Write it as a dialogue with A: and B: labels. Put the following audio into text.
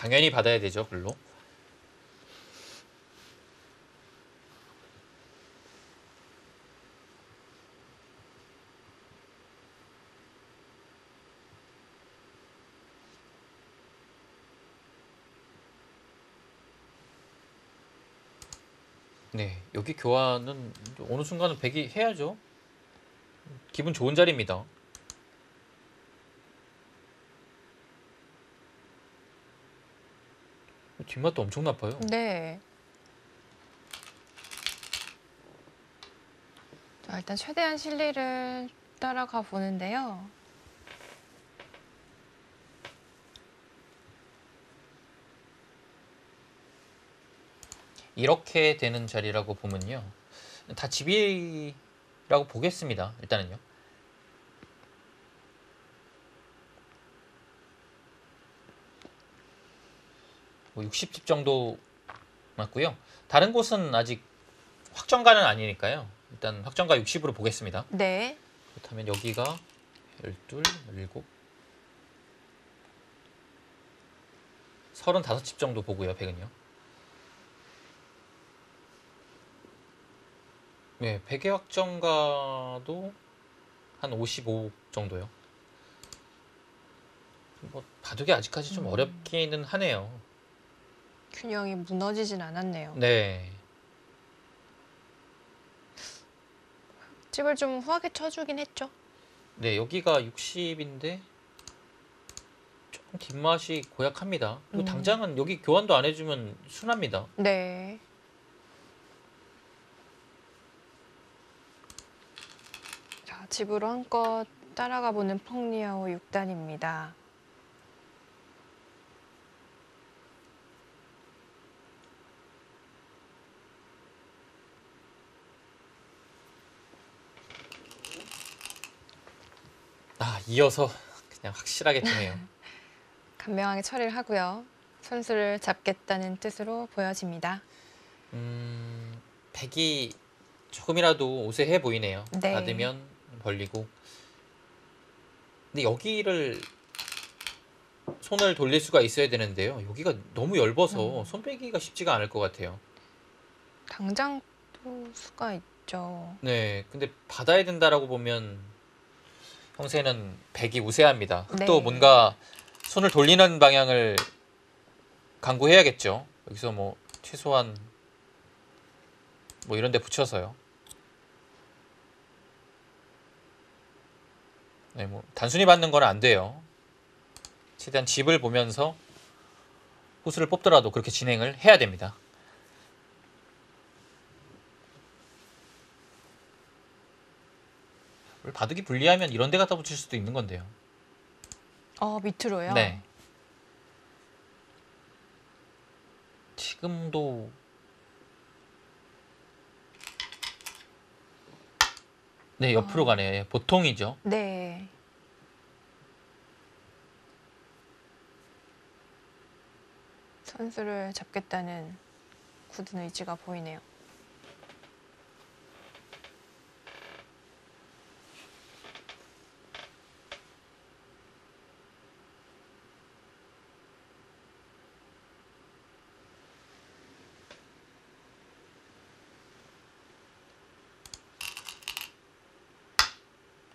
A: 당연히 받아야 되죠, 글로. 네, 여기 교환은 어느 순간은 백이 해야죠. 기분 좋은 자리입니다. 뒷맛도 엄청 나빠요.
B: 네. 자, 일단 최대한 실리를 따라가 보는데요.
A: 이렇게 되는 자리라고 보면요. 다 집이라고 보겠습니다. 일단은요. 뭐 60집 정도 맞고요. 다른 곳은 아직 확정가는 아니니까요. 일단 확정가 60으로 보겠습니다.
B: 네.
A: 그렇다면 여기가 12, 17 35집 정도 보고요. 100은요. 네, 100의 확정가도 한 55 정도요. 뭐 바둑이 아직까지 좀
B: 음.
A: 어렵기는 하네요.
B: 균형이 무너지진 않았네요.
A: 네.
B: 집을 좀 후하게 쳐주긴 했죠.
A: 네, 여기가 60인데 조금 뒷맛이 고약합니다. 그리고
B: 음.
A: 당장은 여기 교환도 안 해주면 순합니다.
B: 네. 자, 집으로 한껏 따라가 보는 펑리아오 6단입니다.
A: 아, 이어서 그냥 확실하게 되네요.
B: 간명하게 처리를 하고요. 선수를 잡겠다는 뜻으로 보여집니다.
A: 음, 백이 조금이라도 우세해 보이네요.
B: 네.
A: 받으면 벌리고. 근데 여기를 손을 돌릴 수가 있어야 되는데요. 여기가 너무 얇아서
B: 음.
A: 손 빼기가 쉽지가 않을 것 같아요.
B: 당장 또 수가 있죠.
A: 네, 근데 받아야 된다라고 보면 형세는 백이 우세합니다. 흑도
B: 네.
A: 뭔가 손을 돌리는 방향을 강구해야겠죠. 여기서 뭐 최소한 뭐 이런 데 붙여서요. 네, 뭐 단순히 받는 건 안 돼요. 최대한 집을 보면서 호수를 뽑더라도 그렇게 진행을 해야 됩니다. 바둑이 불리하면 이런 데 갖다 붙일 수도 있는 건데요.
B: 어, 밑으로요?
A: 네. 지금도 네 옆으로
B: 어.
A: 가네요. 예, 보통이죠.
B: 네. 선수를 잡겠다는 굳은 의지가 보이네요.